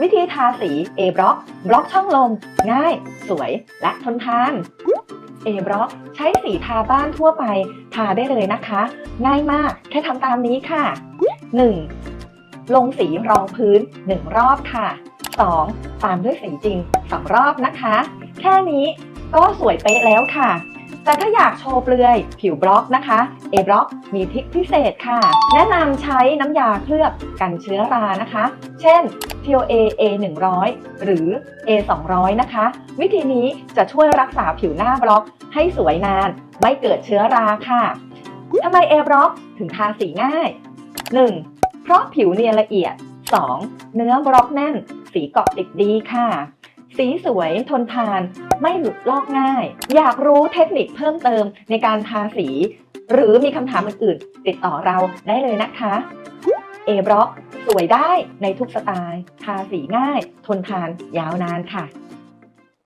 วิธีทาสี A บล็อกบล็อกช่องลม ง่าย สวย และทนทาน A บล็อกใช้สีทาบ้านทั่วไป ทาได้เลยนะคะ ง่ายมาก แค่ทำตามนี้ค่ะ 1. ลงสีรองพื้น 1 รอบค่ะ 2. ตามด้วยสีจริง 2 รอบนะคะ แค่นี้ก็สวยเป๊ะแล้วค่ะ แต่ถ้าอยากโชว์เปลือยผิวบล็อกนะคะ A บล็อกมีทิคพิเศษค่ะ แนะนำใช้น้ำยาเคลือบกันเชื้อรานะคะ เช่น TOA A 100หรือ A 200นะคะ วิธีนี้จะช่วยรักษาผิวหน้าบล็อกให้สวยนาน ไม่เกิดเชื้อราค่ะทำไม A บล็อกถึงทาสีง่าย 1. เพราะผิวเนียนละเอียด 2. เนื้อบล็อกแน่น สีเกาะติดดีค่ะ สีสวยทนทาน ไม่หลุดลอกง่าย อยากรู้เทคนิคเพิ่มเติมในการทาสี หรือมีคำถามอื่นๆ ติดต่อเราได้เลยนะคะ A บล็อกสวยได้ในทุกสไตล์ ทาสีง่าย ทนทานยาวนานค่ะ